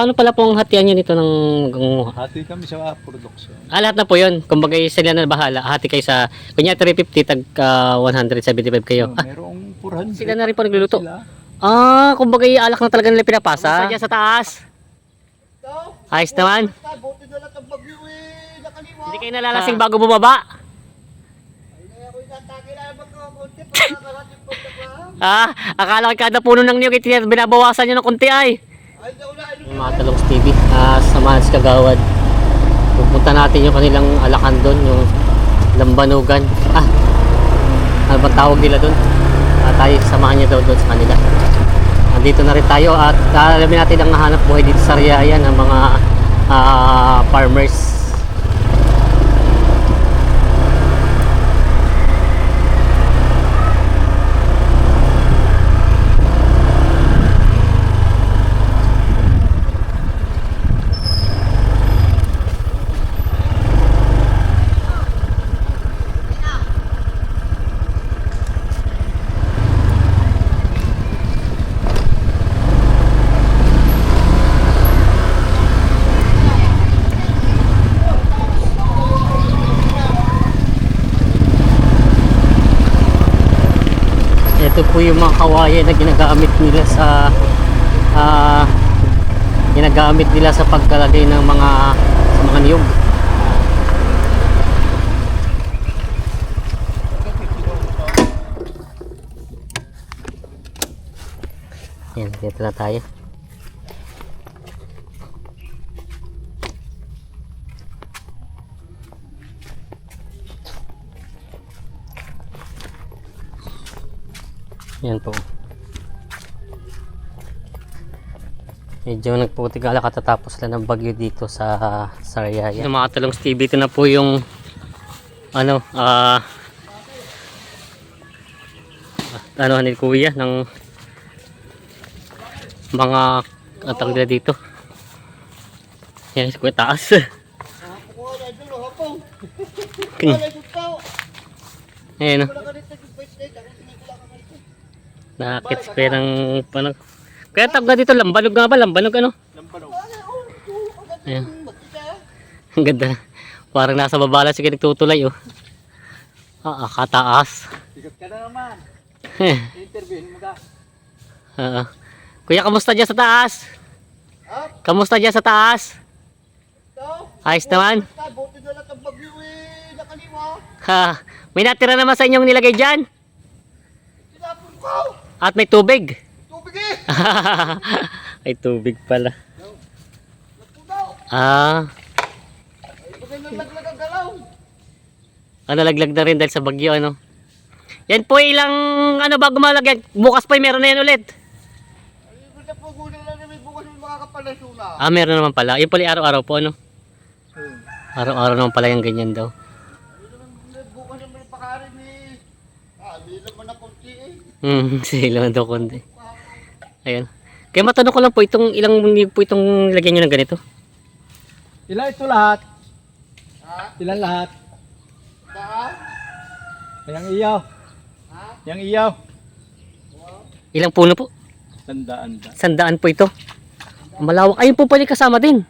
paano pala po ang hatian nyo nito ng ng- Hati kami sa production. Ah, lahat na po yun. Kumbaga sila na bahala. Hati kayo sa, kunya 350, tag ah, 175 kayo. Oh, Ah, merong 400. sila na rin po nagluluto. Sila. Ah, kumbaga alak na talaga nila pinapasa. Dyan sa taas? Ayos naman. Buti na lang ang bagyo eh, nakaliwa. Hindi kayo nalalasing bago bumaba. Ay, ako'y natake lang magkakunti para nakarating po na Ah, akala ko kada puno ng niyog, itinat binabawasan nyo ng konti ay. Yung mga talong TV, ah, samahan sa kagawad. Pupunta natin yung kanilang alakan doon, yung lambanugan. Ah, ano ba tawag nila doon? Ah, tayo, samahan niyo daw doon sa kanila. Nandito na rin tayo at ah, alamin natin ang hanap buhay dito sa Riyayan ng mga ah, farmers. Ito po yung mga kawayan na ginagamit nila sa ah, ginagamit nila sa pagkalagay ng mga sa mga niyog. Yan, dito na tayo. Yan po. Medyo nagputigala katatapos lang ng bagyo dito sa Sariaya. Yung mga talong Stevie, ito na po yung ano, ah ano ni Kuya ng mga ang tawag nila dito. Yan, sa kuya taas. Hapong. Wala yung tao. Ayan, Wala ka dito, yung bait date. Ako tinigila ka dito. Nakakits yan ng ano. Kaya tawag dito, lambanog nga ba? Lambanog ano? Lampanog. Ayan. Ang ganda. Parang nasa baba lang sige nagtutulay oh. Ah, ah, kataas. Sikat ka na naman. Interviewin mo ka. Oo. Kuya, kamusta dyan sa taas? Ha? Kamusta dyan sa taas? Ayos naman. Buti na lang ang bagyo eh, nakaliwa. Ha, may natira naman sa inyong nilagay dyan. Tinapon ko. At may tubig. Tubig eh. may tubig pala. Ah, ano laglag na rin dahil sa bagyo ano. Yan po ilang ano bago malagyan. Bukas pa meron na yan ulit. Ah, meron naman pala. Yung pala araw-araw po ano. Araw-araw naman pala yung ganyan daw. Bukas naman yung pakarin eh. Ah, hindi naman na kunti eh. Hmm, sila daw konti. Ayan. Kaya matanong ko lang po, itong ilang po itong lagyan nyo ng ganito? Ilan ito lahat? Ha? Ilan lahat? Daan? Yang iyaw. Ha? Yang iyaw. Ilang puno po? Tandaan da. Sandaan po ito. Malawak. Ayun po pala kasama din.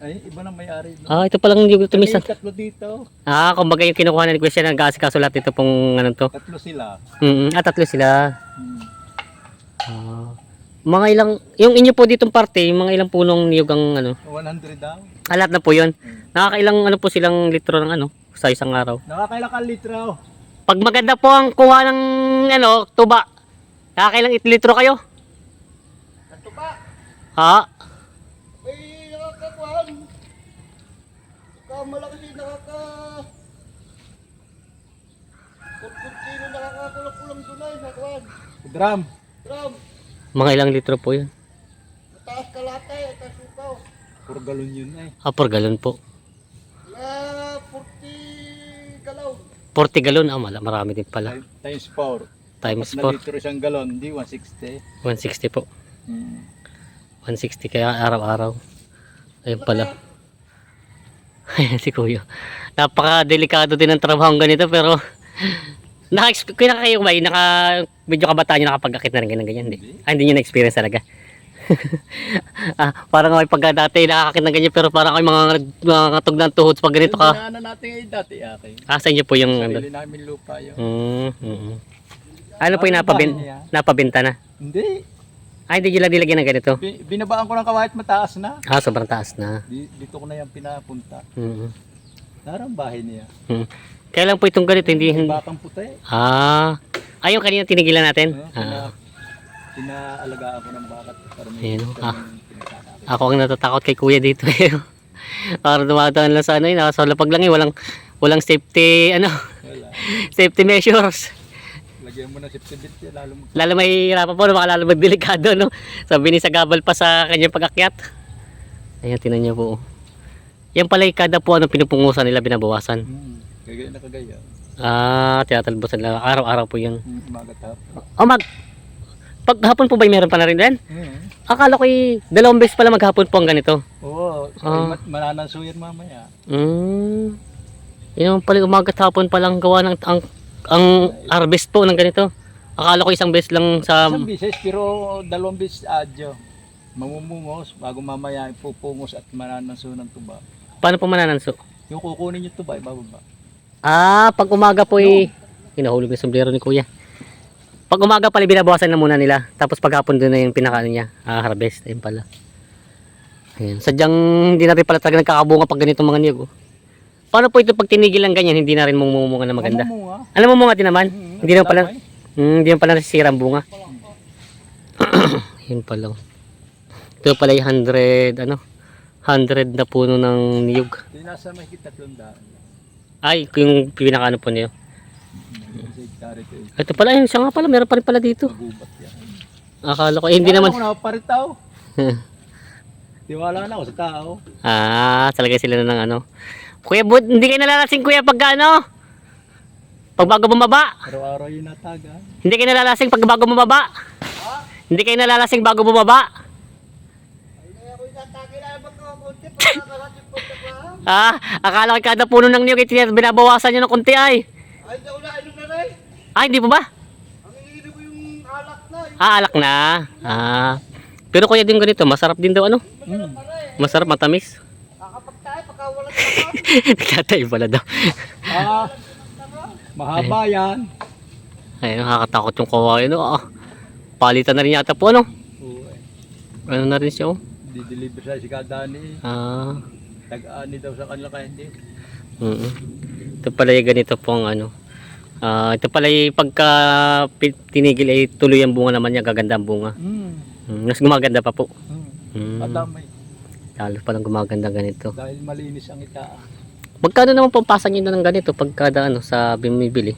Ay, iba na may-ari. No? Ah, ito palang niyog ito minsan. Tatlo dito. Ah, kumbaga yung kinukuha na ni Kuya siya nag-aasikaso lahat ito pong ano to. Tatlo sila. Mm, ah, tatlo sila. Hmm. Ah. Mga ilang, yung inyo po ditong parte, yung mga ilang punong niyog ang ano. 100 daw. Ah, lahat na po yun. Nakakailang ano po silang litro ng ano sa isang araw. Nakakailan ka litro. Pag maganda po ang kuha ng ano, tuba, nakakailang litro kayo? Ito ba? Ha? May nakakakuhan. Ikaw malaki si nakaka... Kung sino nakakakulang-kulang dunay sa kuhan. Drum. Drum, Mga ilang litro po yun. mataas kalatay at asukaw. Puro galon yun eh. Ah, per galon po. Na 40 galaw. 40 galon, ah, mala- marami din pala. Times 4. Times na 4, litro isang galon, di 160. 160 po. Hmm. 160 kaya araw-araw. Ayun pala. Ayan si Kuya. Napaka-delikado din ng trabaho ganito pero naka kaya kayo ba naka medyo kabataan nyo nakapag-akit na rin ganyan ganyan hindi. Ah, hindi nyo na-experience talaga. ah, parang may pagka dati nakakakit ng ganyan pero parang may mga, mga katog ng tuhod pag ganito ka. Ano natin ngayon dati, akin. Ah, sa inyo po yung... ano? Sarili namin lupa yun. Mm, mm. Ano po yung napabin, bahay niya? napabinta na? Hindi. Ay, hindi lang nilagyan ng ganito. Bi- Binabaan ko ng kawahit mataas na. Ah, sobrang taas na. Di- Dito ko na yan pinapunta. Mm. Narang bahay niya. Mm. Kailan po itong ganito? Hindi... Batang puti. Ah. Ay, yung kanina tinigilan natin? Uh, Ah. pina, pinaalagaan ko ng bakat. Para may Ayun, ah. pinagkakakit. Ako ang natatakot kay kuya dito eh. Para dumadaan lang sa ano eh, nasa lapag lang eh, walang walang safety ano, Wala. safety measures. Lagyan mo safety belt yan, lalo mo. Lalo may hirapan po, baka lalo magdelikado no. Sabi ni Sagabal pa sa kanyang pag-akyat. Ayan, tinan niyo po. Yan pala yung kada po ano pinupungusan nila binabawasan. Hmm. Kagaya na kagaya. Ah, tinatalbosan nila. Araw-araw po yun. Hmm. Umaga tapos. Oh, mag... Pag hapon po ba meron pa na rin din? Hmm. Akala ko yung dalawang beses pala maghapon po ang ganito. Oo. Ah. Ah. Manananso yan mamaya. Mm. Yun naman pala umaga at hapon palang gawa ng ang, ang harvest po ng ganito. Akala ko isang beses lang sa Isang bisis pero dalawang bisis adyo. Mamumungos bago mamaya ipupungos at manananso ng tuba. paano po manananso? Yung kukunin yung tuba, ibababa. Ah, pag umaga po eh hinahulog yung sombrero ni Kuya. Pag umaga pala binabawasan na muna nila. Tapos pag hapon doon na yung pinaka ano niya, ah, harvest ayun pala. Ayun. Sadyang hindi na rin pala talaga nagkakabunga pag ganito mga niyog. oh. Paano po ito pag tinigil lang ganyan, hindi na rin mumumunga na maganda? Mamumunga. Alam mo mga din naman? Hmm. Hindi naman pala, hmm, hindi naman pala nasisira ang bunga. Yun pala. Ito pala yung 100, ano, 100 na puno ng niyog. Di nasa tatlong daan. Ay, yung pinakaano po niyo. Ito pala, yun siya nga pala, meron pa rin pala dito. Akala ko, eh, hindi naman. Ako na paritaw. Tiwala na ako sa tao. ah, talaga sila na ng ano. Kuya, but, hindi kayo nalalasing kuya pag ano? Pag bago bumaba. Araw-araw yung nataga. Hindi kayo nalalasing pag bago bumaba. Hindi kayo nalalasing bago bumaba. Ko ko ha? Ah, akala ko kada puno ng niyog, eh, binabawasan nyo ng konti ay. Ay, hindi ako nainom na rin. Ay, hindi po ba? Ang iniinom ko yung alak na. Yung Ah, alak na. Ah. Pero kuya din ganito, masarap din daw ano? Hmm. Masarap, matamis. Kakapag tayo pagka wala naman. Nagtatay pala daw. Ah, mahaba yan. Ay, nakakatakot yung kawain. No? Ah, palitan na rin yata po, ano? Oo, eh. Ano na rin siya, oh. Di-deliver sa si Kadani. Ah, Tag-ani daw sa kanila kaya hindi. mm Ito pala yung ganito po ang ano. Ah, ito pala yung pagka tinigil ay tuloy ang bunga naman niya, gaganda ang bunga. Hmm. Mm, mas gumaganda pa po. Hmm. Mm, Madamay. Lalo palang gumaganda ganito. Dahil malinis ang itaa. Magkano naman po pasan nyo na ng ganito pagkada ano, sa bumibili?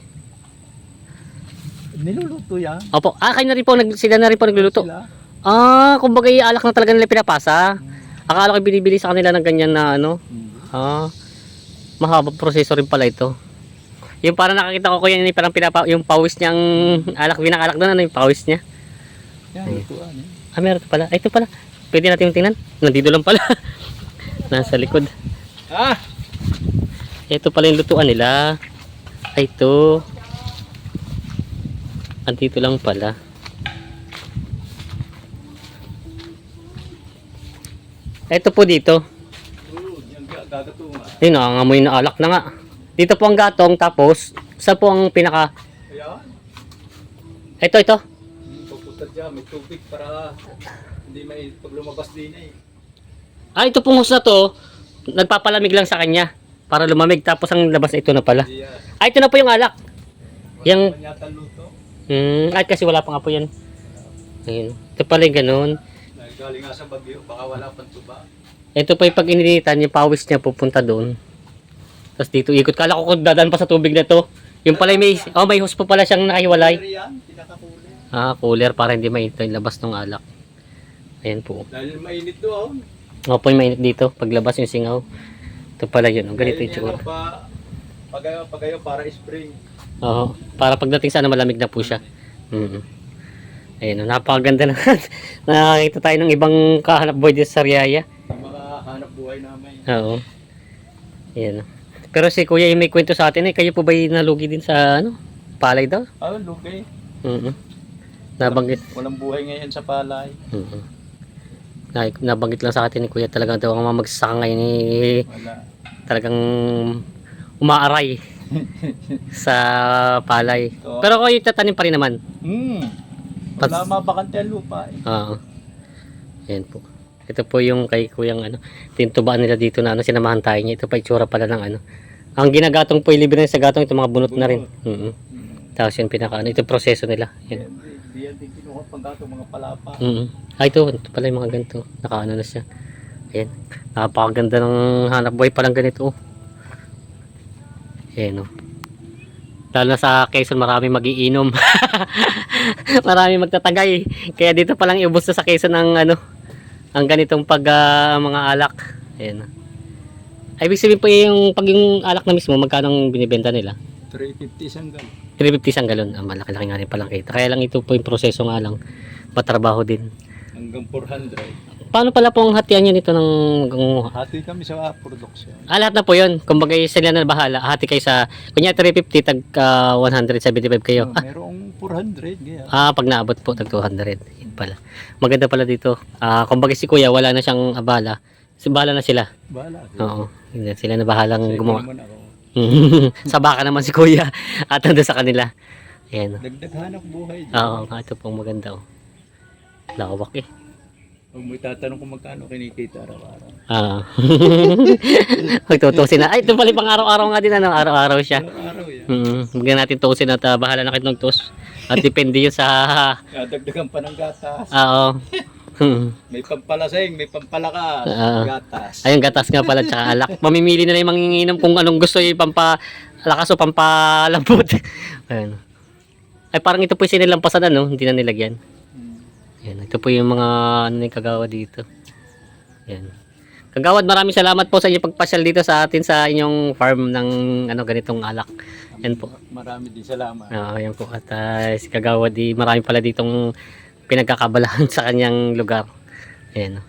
Niluluto yan. Opo, ah, kayo na rin po, nag, sila na rin po nagluluto. Sila. Ah, kumbaga alak na talaga nila pinapasa. Akala ko binibili sa kanila ng ganyan na ano. Hmm. Ah, mahaba proseso rin pala ito. Yung parang nakakita ko ko yan, yung parang pinapa, yung pawis niyang alak, binakalak doon, ano yung pawis niya. Yan, lutuan eh. Ah, meron ito pala. Ay, ito pala. Pwede natin tingnan. Nandito lang pala. Nasa likod. Ah! Ito pala yung lutuan nila. Ay, ito. Andito lang pala. Ito po dito. Ayun, nangangamoy na alak na nga. Dito po ang gatong, tapos, sa po ang pinaka... Ayan. Ito, ito. Pupunta dyan, may tubig para hindi may pag lumabas din eh. Ah, ito pong hose na to, nagpapalamig lang sa kanya. Para lumamig, tapos ang labas na ito na pala. Hindi yan. Ah, ito na po yung alak. Yung, Wala yata luto. hmm, ay kasi wala pa nga po yan. Ayun. Ito pala yung ganun. Dahil galing nga sa bagyo, baka wala pang tuba. Ito pa yung pag ininitan, yung pawis niya pupunta doon. Tapos dito ikot. Kala ko kung dadaan pa sa tubig na to. Yung pala may, oh may hose pa pala siyang nakahiwalay. Pero yan, pinakakuli. Ah, cooler para hindi mainit yung labas ng alak. Ayan po. Dahil mainit doon. O po yung mainit dito, paglabas yung singaw. Ito pala yun, oh. ganito yung tsura. Pa, pagayo, pagayo para spring. Oo, para pagdating sana malamig na po siya. Mm Ayun, oh, napakaganda na. Nakakita tayo ng ibang kahanap boy dito sa Riaya. Yung mga hanap buhay namin. Oo. Ayan. oh. Pero si Kuya yung may kwento sa atin eh, kayo po ba yung nalugi din sa ano? Palay daw? Ah, lugi. Oo. Nabanggit. Walang buhay ngayon sa palay. Oo. Na, nabanggit lang sa atin ni Kuya talagang daw ang mga magsasaka ngayon eh, Wala. talagang umaaray sa palay. Oo. Pero kayo tatanim pa rin naman. Pas- Wala mabakante ang lupa eh. Oo. Ayan po. Ito po yung kay kuyang ano, tintubaan nila dito na ano, sinamahan tayo niya. Ito pa itsura pala ng ano. Ang ginagatong po, ilibre sa gatong, ito mga bunot na rin. Mm Tapos yung pinaka ano, ito proseso nila. Yan. Hindi yan din kinuha pang gato mga palapa. Mm Ah, ito, ito pala yung mga ganito. Nakaano na siya. Ayan. Napakaganda ng hanap buhay palang ganito. oh. Ayan o. Lalo na sa Quezon, marami magiinom. marami magtatagay. Kaya dito palang iubos na sa Quezon ang ano, ang ganitong pag ah, mga alak. Ayan. Ay, ibig sabihin po yung pag yung alak na mismo, magkano ang binibenta nila? 350 sanggal. 350 ang galon. Ah, malaki-laki nga rin palang kita. Kaya lang ito po yung proseso nga lang. Matrabaho din. Hanggang 400. Paano pala po ang hatian nyo nito ng Hati kami sa ah, production. Ah, lahat na po yun. Kumbaga sila na bahala. Hati kayo sa, kunya 350, tag ah, 175 kayo. Oh, merong 400. Gaya. Ah, pag naabot po, tag 200. Yun pala. Maganda pala dito. Ah, kumbaga si kuya, wala na siyang abala. Si bahala na sila. Bahala. Oo. Sila na bahalang gumawa. naman ako. sa baka naman si kuya. At nandun sa kanila. Ayan. Dagdag hanap buhay. dyan. Oo, ah, ito pong maganda. Oh. Lawak eh. Huwag mo itatanong kung magkano kinikita araw-araw. Ah. Magtutusin na. Ay, ito pala pang araw-araw nga din. Ano? Araw-araw siya. Araw-araw yan. Mm, natin tusin at ah, bahala na kayo ng tos. At depende yun sa... Dagdagan pa ng gatas. Oo. Hmm. May pampalasing, may pampalakas. Oo. Gatas. Ayun, gatas nga pala tsaka alak. Mamimili na lang yung manginginom kung anong gusto yung pampalakas o pampalambot. Ayun. Ay, parang ito po yung sinilampasan, ano? Hindi na nilagyan. Hmm. Yan, ito po yung mga ano yung kagawad dito. Yan. Kagawad, maraming salamat po sa inyong pagpasyal dito sa atin sa inyong farm ng ano ganitong alak. Yan po. Marami din salamat. Ah, yan po. At ah, si Kagawad, di, marami pala ditong pinagkakabalahan sa kanyang lugar. Ayan.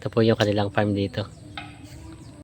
Ito po yung kanilang farm dito.